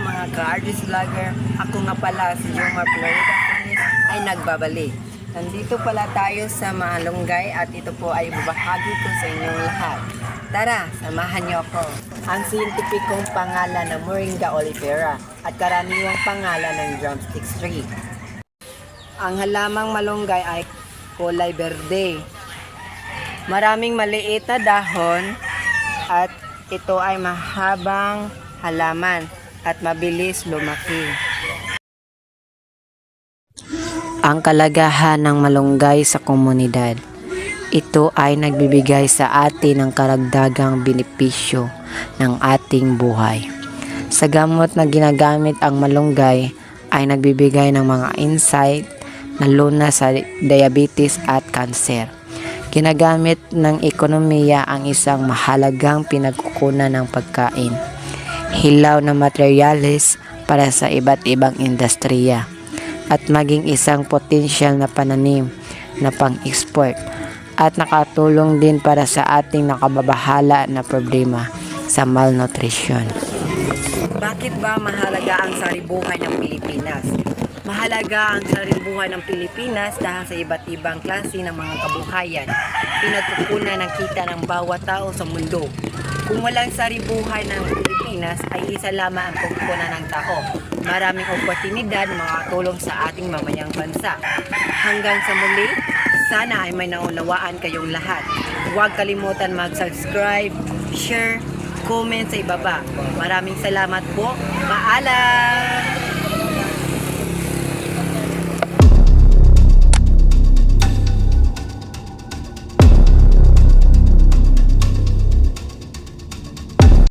mga ka-artist vlogger. Ako nga pala si Jomar Florida Funes ay nagbabalik. Nandito pala tayo sa Malunggay at ito po ay babahagi ko sa inyong lahat. Tara, samahan niyo ako. Ang scientificong pangalan ng Moringa olifera at karaniwang pangalan ng drumstick tree. Ang halamang malunggay ay kulay berde. Maraming maliit na dahon at ito ay mahabang halaman at mabilis lumaki. Ang kalagahan ng malunggay sa komunidad. Ito ay nagbibigay sa atin ng karagdagang benepisyo ng ating buhay. Sa gamot na ginagamit ang malunggay ay nagbibigay ng mga insight na luna sa diabetes at kanser. Ginagamit ng ekonomiya ang isang mahalagang pinagkukunan ng pagkain. Hilaw na materyales para sa iba't ibang industriya at maging isang potensyal na pananim na pang-export at nakatulong din para sa ating nakababahala na problema sa malnutrition. Bakit ba mahalaga ang saribuhay ng Pilipinas? Mahalaga ang saribuhay ng Pilipinas dahil sa iba't ibang klase ng mga kabuhayan. Pinagkukunan ng kita ng bawat tao sa mundo. Kung walang saribuhay ng Pilipinas ay isa lamang ang pagkukunan ng tao. Maraming oportunidad makatulong sa ating mamayang bansa. Hanggang sa muli, sana ay may naunawaan kayong lahat. Huwag kalimutan mag-subscribe, share, comment sa ibaba. Maraming salamat po. Paalam!